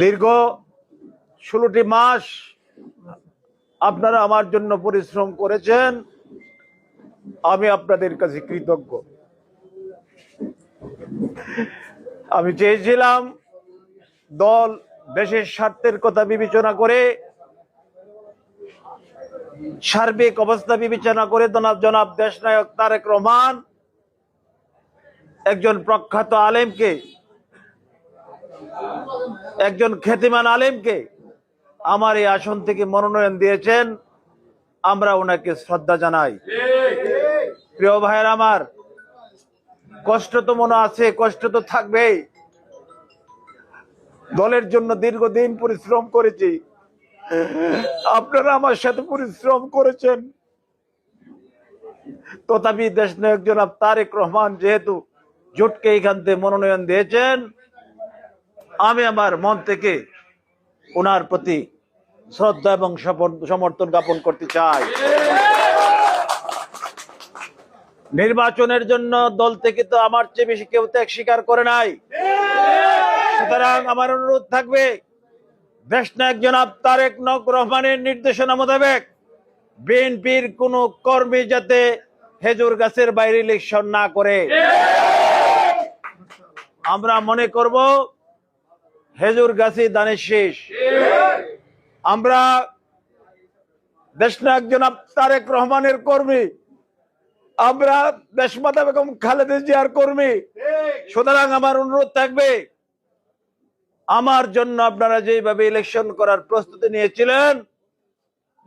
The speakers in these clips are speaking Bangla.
দীর্ঘ ষোলোটি মাস আপনারা আমার জন্য পরিশ্রম করেছেন। আমি আপনাদের কাছে কৃতজ্ঞ। আমি চেয়েছিলাম দল দেশের স্বার্থের কথা বিবেচনা করে, সার্বিক অবস্থা বিবেচনা করে জনাব জনাব দেশনায়ক তারেক রহমান একজন প্রখ্যাত আলেমকে একজন খ্যাতিমান আলেমকে আমার এই আসন থেকে মনোনয়ন দিয়েছেন। আমরা ওনাকে শ্রদ্ধা জানাই। প্রিয় ভাইয়ের আমার, কষ্ট তো মনে আছে, কষ্ট তো থাকবেই। দলের জন্য দীর্ঘদিন পরিশ্রম করেছি। আপনারা আমার সাথে পরিশ্রম করেছেন। তথাপি দেশ নায়ক জনাব তারেক রহমান যেহেতু জোটকে এখান থেকে মনোনয়ন দিয়েছেন আমি আমার মন থেকে ওনার প্রতি শ্রদ্ধা এবং সমর্থন জ্ঞাপন করতে চাই। নির্বাচনের জন্য দল থেকে তো আমার চেয়ে বেশি কেউ ত্যাগ স্বীকার করে নাই। সুতরাং আমার অনুরোধ থাকবে দেশ নায়ক জনাব তারেক নক রহমানের নির্দেশনা মোতাবেক বিএনপির কোন কর্মী যাতে খেজুর গাছের বাইরে ইলেকশন না করে। আমরা মনে করব খেজুর গাছি দানের শেষ। আমরা দেশনায়ক জনাব তারেক রহমানের কর্মী, আমরা দেশমাতা বেগম খালেদা জিয়ার কর্মী। সুতরাং আমার অনুরোধ থাকবে, আমার জন্য আপনারা যেভাবে ইলেকশন করার প্রস্তুতি নিয়েছিলেন,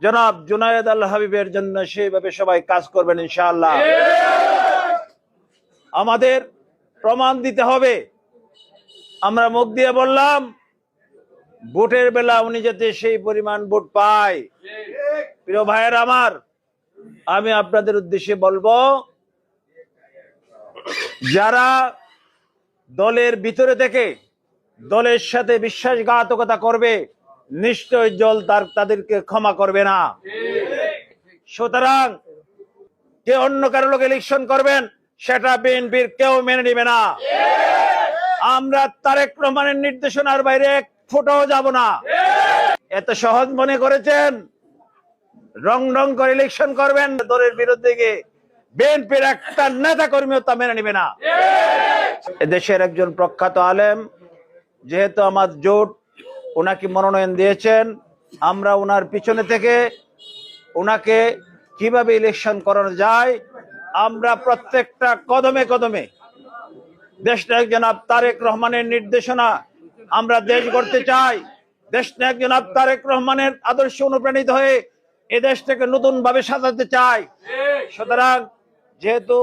জনাব জুনায়েদ আল হাবিবের জন্য সেইভাবে সবাই কাজ করবেন ইনশাআল্লাহ। আমাদের প্রমাণ দিতে হবে। আমরা মুখ দিয়ে বললাম, ভোটের বেলা উনি যাতে সেই পরিমাণ ভোট পায়। প্রিয় ভাইয়ের আমার, আমি আপনাদের উদ্দেশ্যে বলব, যারা দলের ভিতরে থেকে দলের সাথে বিশ্বাসঘাতকতা করবে, নিশ্চয় জল তার, তাদেরকে ক্ষমা করবে না। সুতরাং কে অন্য কারও লোক ইলেকশন করবেন, সেটা বিএনপির কেউ মেনে নেবে না। আমরা তারেক রহমানের নির্দেশনার বাইরে এক ফুটাও যাব না। এত সহজ মনে করেছেন? রং রং করে ইলেকশন করবেন, দলের বিরুদ্ধে গিয়ে বিএনপির একটা নেতা কর্মীও তা মেনে নেবে না। দেশের একজন প্রখ্যাত আলেম, যেহেতু আমার জোট ওনাকে মনোনয়ন দিয়েছেন, আমরা ওনার পিছনে থেকে ওনাকে কীভাবে ইলেকশন করানো যায়, আমরা প্রত্যেকটা কদমে কদমে দেশ নায়ক জনাব তারেক রহমানের নির্দেশনা আমরা দেশ গড়তে চাই। দেশ নায়ক জনাব তারেক রহমানের আদর্শ অনুপ্রাণিত হয়ে এ দেশটাকে নতুন ভাবে সাজাতে চাই। সুতরাং যেহেতু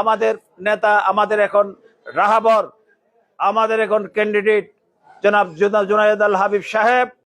আমাদের নেতা, আমাদের এখন রাহাবর, আমাদের এখন ক্যান্ডিডেট জনাব জুনায়দ আল হাবিব সাহেব